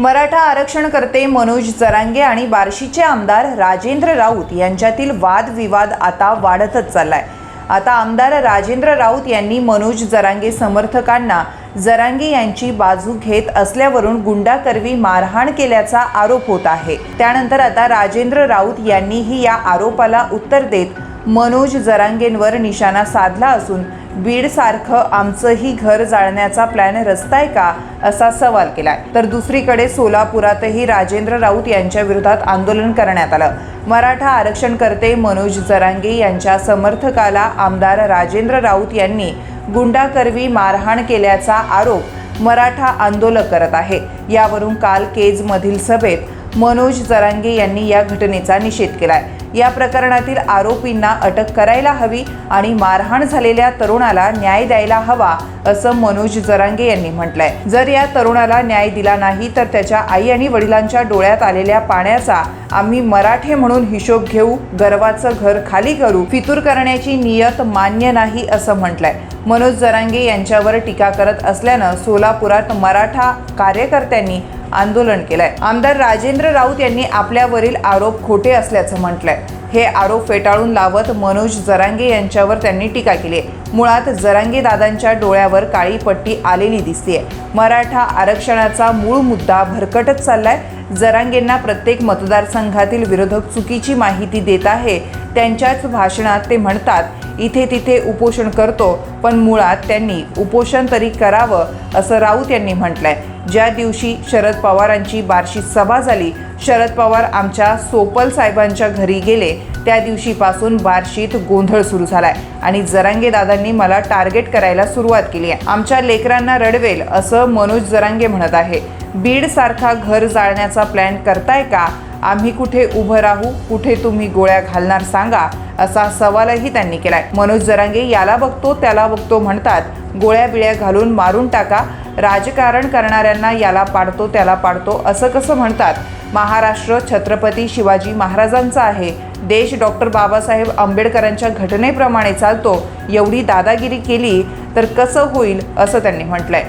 मराठा आरक्षणकर्ते मनोज जरांगे आणि बार्शीचे आमदार राजेंद्र राऊत यांच्यातील वादविवाद आता वाढतच चाललाय. आता आमदार राजेंद्र राऊत यांनी मनोज जरांगे समर्थकांना जरांगे यांची बाजू घेत असल्यावरून गुंडाकरवी मारहाण केल्याचा आरोप होत आहे. त्यानंतर आता राजेंद्र राऊत यांनीही या आरोपाला उत्तर देत मनोज जरांगेंवर निशाणा साधला असून बीडसारखं आमचंही घर जाळण्याचा प्लॅन रचताय का असा सवाल केलाय. तर दुसरीकडे सोलापुरातही राजेंद्र राऊत यांच्या विरोधात आंदोलन करण्यात आलं. मराठा आरक्षणकर्ते मनोज जरांगे यांच्या समर्थकाला आमदार राजेंद्र राऊत यांनी गुंडाकरवी मारहाण केल्याचा आरोप मराठा आंदोलक करत आहे. यावरून काल केजमधील सभेत मनोज जरांगे यांनी या घटनेचा निषेध केलाय. या प्रकरणातील आरोपींना अटक करायला हवी आणि मारहाण झालेल्या तरुणाला न्याय द्यायला हवा असं मनोज जरांगे यांनी म्हटलंय. जर या तरुणाला न्याय दिला नाही तर त्याच्या आई आणि वडिलांच्या डोळ्यात आलेल्या पाण्याचा आम्ही मराठे म्हणून हिशोब घेऊ गर्वाचं घर खाली करू फितूर करण्याची नियत मान्य नाही असं म्हटलंय. मनोज जरांगे यांच्यावर टीका करत असल्यानं सोलापुरात मराठा कार्यकर्त्यांनी आंदोलन केलंय. आमदार राजेंद्र राऊत यांनी आपल्यावरील आरोप खोटे असल्याचं म्हटलंय. हे आरोप फेटाळून लावत मनोज जरांगे यांच्यावर त्यांनी टीका केली आहे. मुळात जरांगे दादांच्या डोळ्यावर काळी पट्टी आलेली दिसतीये. मराठा आरक्षणाचा मूळ मुद्दा भरकटत चाललाय. जरांगेंना प्रत्येक मतदारसंघातील विरोधक चुकीची माहिती देत आहे त्यांच्याच भाषणात ते म्हणतात इथे तिथे उपोषण करतो पण मुळात त्यांनी उपोषण तरी करावं असं राऊत यांनी म्हटलंय. ज्या दिवशी शरद पवारांची बार्शीत सभा झाली शरद पवार आमच्या सोपल साहेबांच्या घरी गेले त्या दिवशीपासून बार्शीत गोंधळ सुरू झालाय. आणि जरांगे दादांनी मला टार्गेट करायला सुरुवात केली आहे. आमच्या लेकरांना रडवेल असं मनोज जरांगे म्हणत आहे. बीडसारखा घर जाळण्याचा प्लॅन करताय का? आम्ही कुठे उभं राहू? कुठे तुम्ही गोळ्या घालणार सांगा असा सवालही त्यांनी केलाय. मनोज जरांगे याला बघतो त्याला बघतो म्हणतात गोळ्या बिळ्या घालून मारून टाका. राजकारण करणाऱ्यांना याला पाडतो त्याला पाडतो. असं कसं म्हणतात? महाराष्ट्र छत्रपती शिवाजी महाराजांचा आहे. देश डॉक्टर बाबासाहेब आंबेडकरांच्या घटनेप्रमाणे चालतो. एवढी दादागिरी केली तर कसं होईल असं त्यांनी म्हटलंय.